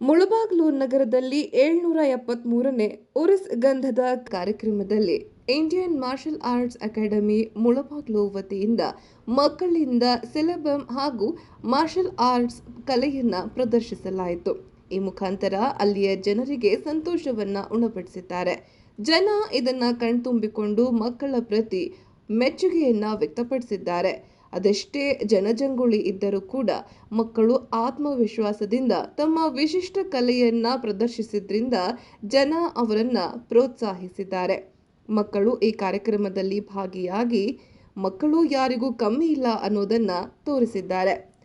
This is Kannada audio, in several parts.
ಮುಳಬಾಗ್ಲು ನಗರದಲ್ಲಿ ಏಳ್ನೂರ ಎಪ್ಪತ್ಮೂರನೇ ಉರ್ಸ್ ಗಂಧದ ಕಾರ್ಯಕ್ರಮದಲ್ಲಿ Indian martial arts academy Mulbagal ವತಿಯಿಂದ ಮಕ್ಕಳಿಂದ ಸಿಲೆಬಮ್ ಹಾಗೂ ಮಾರ್ಷಲ್ ಆರ್ಟ್ಸ್ ಕಲೆಯನ್ನು ಪ್ರದರ್ಶಿಸಲಾಯಿತು. ಈ ಮುಖಾಂತರ ಅಲ್ಲಿಯ ಜನರಿಗೆ ಸಂತೋಷವನ್ನು ಉಣಪಡಿಸಿದ್ದಾರೆ ಜನ ಇದನ್ನು ಕಣ್ತುಂಬಿಕೊಂಡು ಮಕ್ಕಳ ಪ್ರತಿ ಮೆಚ್ಚುಗೆಯನ್ನು ವ್ಯಕ್ತಪಡಿಸಿದ್ದಾರೆ. ಅದೆಷ್ಟೇ ಜನಜಂಗುಳಿ ಇದ್ದರೂ ಕೂಡ ಮಕ್ಕಳು ಆತ್ಮವಿಶ್ವಾಸದಿಂದ ತಮ್ಮ ವಿಶಿಷ್ಟ ಕಲೆಯನ್ನ ಪ್ರದರ್ಶಿಸಿದ್ರಿಂದ ಜನ ಅವರನ್ನ ಪ್ರೋತ್ಸಾಹಿಸಿದ್ದಾರೆ. ಮಕ್ಕಳು ಈ ಕಾರ್ಯಕ್ರಮದಲ್ಲಿ ಭಾಗಿಯಾಗಿ ಮಕ್ಕಳು ಯಾರಿಗೂ ಕಮ್ಮಿ ಇಲ್ಲ ಅನ್ನೋದನ್ನ ತೋರಿಸಿದ್ದಾರೆ.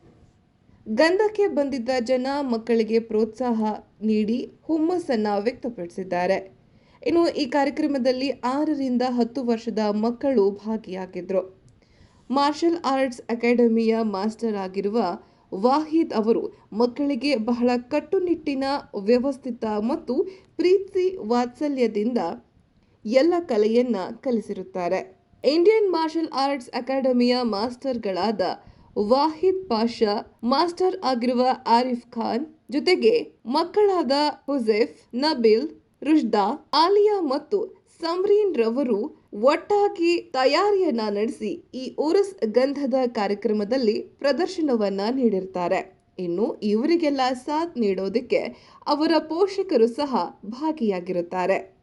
ಗಂಧಕ್ಕೆ ಬಂದಿದ್ದ ಜನ ಮಕ್ಕಳಿಗೆ ಪ್ರೋತ್ಸಾಹ ನೀಡಿ ಹುಮ್ಮಸ್ಸನ್ನ ವ್ಯಕ್ತಪಡಿಸಿದ್ದಾರೆ. ಇನ್ನು ಈ ಕಾರ್ಯಕ್ರಮದಲ್ಲಿ ಆರರಿಂದ ಹತ್ತು ವರ್ಷದ ಮಕ್ಕಳು ಭಾಗಿಯಾಗಿದ್ರು. ಮಾರ್ಷಲ್ ಆರ್ಟ್ಸ್ ಅಕಾಡೆಮಿಯ ಮಾಸ್ಟರ್ ಆಗಿರುವ ವಾಹಿದ್ ಅವರು ಮಕ್ಕಳಿಗೆ ಬಹಳ ಕಟ್ಟುನಿಟ್ಟಿನ, ವ್ಯವಸ್ಥಿತ ಮತ್ತು ಪ್ರೀತಿ ವಾತ್ಸಲ್ಯದಿಂದ ಎಲ್ಲ ಕಲೆಯನ್ನ ಕಲಿಸಿರುತ್ತಾರೆ. ಇಂಡಿಯನ್ ಮಾರ್ಷಲ್ ಆರ್ಟ್ಸ್ ಅಕಾಡೆಮಿಯ ಮಾಸ್ಟರ್ಗಳಾದ ವಾಹಿದ್ ಪಾಷಾ, ಮಾಸ್ಟರ್ ಆಗಿರುವ ಆರಿಫ್ ಖಾನ್ ಜೊತೆಗೆ ಮಕ್ಕಳಾದ ಹುಸೇಫ್, ನಬಿಲ್, ರುಷ್ದಾ, ಆಲಿಯಾ ಮತ್ತು ಸಮರೀನ್ ರವರು ಒಟ್ಟಾಗಿ ತಯಾರಿಯನ್ನ ನಡೆಸಿ ಈ ಓರಸ್ ಗಂಧದ ಕಾರ್ಯಕ್ರಮದಲ್ಲಿ ಪ್ರದರ್ಶನವನ್ನ ನೀಡಿರ್ತಾರೆ. ಇನ್ನು ಇವರಿಗೆಲ್ಲ ಸಾಥ್ ನೀಡೋದಕ್ಕೆ ಅವರ ಪೋಷಕರು ಸಹ ಭಾಗಿಯಾಗಿರುತ್ತಾರೆ.